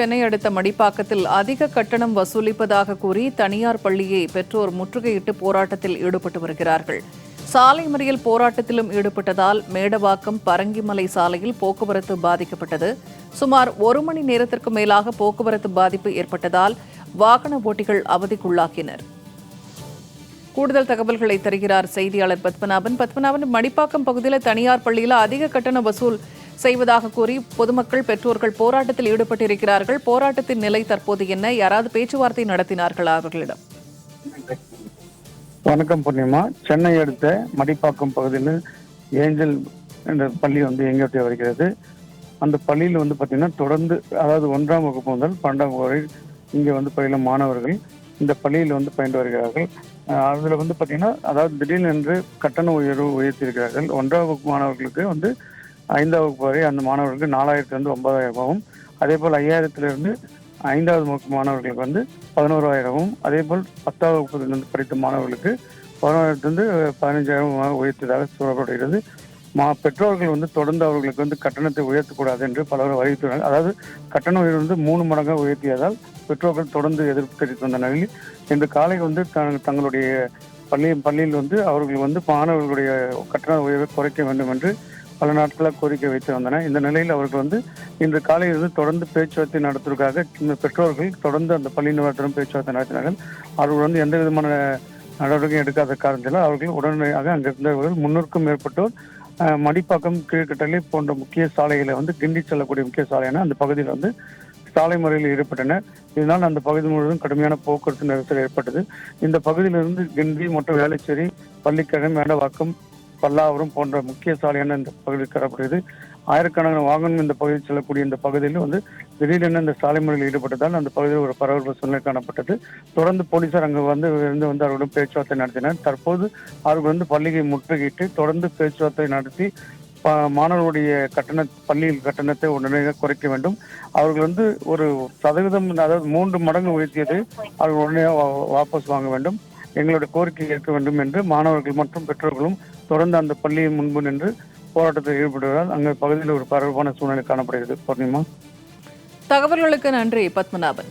சென்னை அடுத்த மடிப்பாக்கத்தில் அதிக கட்டணம் வசூலிப்பதாக கூறி தனியார் பள்ளியை பெற்றோர் முற்றுகையிட்டு போராட்டத்தில் ஈடுபட்டு வருகிறார்கள். சாலை மறியல் போராட்டத்திலும் ஈடுபட்டதால் மேடவாக்கம் பரங்கிமலை சாலையில் போக்குவரத்து பாதிக்கப்பட்டது. சுமார் ஒரு மணி நேரத்திற்கு மேலாக போக்குவரத்து பாதிப்பு ஏற்பட்டதால் வாகன ஓட்டிகள் அவதிக்குள்ளாக்கினர். கூடுதல் தகவல்களை தருகிறார் செய்தியாளர் பத்மநாபன். பத்மநாபன் மடிப்பாக்கம் பகுதியில் தனியார் பள்ளியில் அதிக கட்டண வசூல் செய்வதாக கூறி பொதுமக்கள் பெற்றோர்கள் போராட்டத்தில் ஈடுபட்டிருக்கிறார்கள். போராட்டத்தின் நிலை தற்போது என்ன? யாராவது பேச்சுவார்த்தை நடத்தினார்களா அவர்களிடம்? வணக்கம் பூர்ணிமா. சென்னை அடுத்த மடிப்பாக்கம் பகுதியில் ஏஞ்சல் என்ற பள்ளி வந்து இயங்கி வருகிறது. அந்த பள்ளியில் வந்து பார்த்தீங்கன்னா தொடர்ந்து அதாவது ஒன்றாம் வகுப்பு முதல் பன்னெண்டாம் வகுப்பு வரை இங்கே வந்து பயிலும் மாணவர்கள் இந்த பள்ளியில் வந்து பயின்று வருகிறார்கள். அதில் வந்து பார்த்தீங்கன்னா அதாவது திடீரென்று கட்டண உயர்வு உயர்த்தியிருக்கிறார்கள். ஒன்றாம் வகுப்பு மாணவர்களுக்கு வந்து ஐந்தாம் வகுப்பு வரை அந்த மாணவர்களுக்கு நாலாயிரத்துலேருந்து ஒன்பதாயிரமாகவும் அதே போல் ஐயாயிரத்திலிருந்து ஐந்தாவது வகுப்பு மாணவர்களுக்கு வந்து பதினோராயிரமும் அதே போல் பத்தாவது வகுப்பிலிருந்து படித்த மாணவர்களுக்கு பதினோராயிரத்திலிருந்து பதினஞ்சாயிரம் உயர்த்தியதாக சொல்லப்படுகிறது. மா பெற்றோர்கள் வந்து தொடர்ந்து அவர்களுக்கு வந்து கட்டணத்தை உயர்த்தக்கூடாது என்று பலர் வலியுறுத்தினர் அதாவது கட்டண உயர்வு வந்து மூணு மடங்காக உயர்த்தியதால் பெற்றோர்கள் தொடர்ந்து எதிர்ப்பு தெரிவித்து வந்த நிலையில் இன்று காலை வந்து தங்களுடைய பள்ளி பள்ளியில் வந்து அவர்கள் வந்து மாணவர்களுடைய கட்டண உயர்வை குறைக்க வேண்டும் என்று பல நாட்களாக கோரிக்கை வைத்து வந்தன. இந்த நிலையில் அவர்கள் வந்து இன்று காலையிலிருந்து தொடர்ந்து பேச்சுவார்த்தை நடத்துவதற்காக இந்த பெற்றோர்கள் தொடர்ந்து அந்த பள்ளி நிறுவனத்திடம் பேச்சுவார்த்தை நடத்தினார்கள். அவர்கள் வந்து எந்த விதமான நடவடிக்கையும் எடுக்காத காரணத்தில் அவர்கள் உடனடியாக அங்கிருந்தவர்கள் முன்னூறுக்கும் மேற்பட்டோர் மடிப்பாக்கம் கீழ்கட்டளை போன்ற முக்கிய சாலைகளை வந்து கிண்டி செல்லக்கூடிய முக்கிய சாலையான அந்த பகுதியில் வந்து சாலை முறையில் ஈடுபட்டனர் இதனால் அந்த பகுதி முழுவதும் கடுமையான போக்குவரத்து நெரிசல் ஏற்பட்டது. இந்த பகுதியிலிருந்து கிண்டி மற்றும் வேளச்சேரி பள்ளிக்கழகம் மேடவாக்கம் பல்லாவரம் போன்ற முக்கிய சாலையான இந்த பகுதியில் காணப்படுகிறது ஆயிரக்கணக்கான வாகனம் இந்த பகுதியில் செல்லக்கூடிய இந்த பகுதியில் வந்து திடீரென இந்த சாலை முறையில் ஈடுபட்டதால் அந்த பகுதியில் ஒரு பரபரப்பு சூழ்நிலை காணப்பட்டது. தொடர்ந்து போலீசார் அங்கு வந்து இருந்து வந்து அவர்களுடன் பேச்சுவார்த்தை நடத்தினர். தற்போது அவர்கள் வந்து பள்ளியை முற்றுகையிட்டு தொடர்ந்து பேச்சுவார்த்தை நடத்தி ப- மாணவர்களுடைய கட்டண பள்ளியில் கட்டணத்தை உடனடியாக குறைக்க வேண்டும். அவர்கள் வந்து ஒரு சதவீதம் அதாவது மூன்று மடங்கு உயர்த்தியது அவர்கள் உடனே வா- வாபஸ் வாங்க வேண்டும். எங்களுடைய கோரிக்கை ஏற்க வேண்டும் என்று மாணவர்கள் மற்றும் பெற்றோர்களும் தொடர்ந்து அந்த பள்ளியின் முன்பு நின்று போராட்டத்தில் ஈடுபடுவதால் அங்கே பகுதியில் ஒரு பரபரப்பான சூழ்நிலை காணப்படுகிறது. பூர்ணிமா தகவல்களுக்கு நன்றி பத்மநாபன்.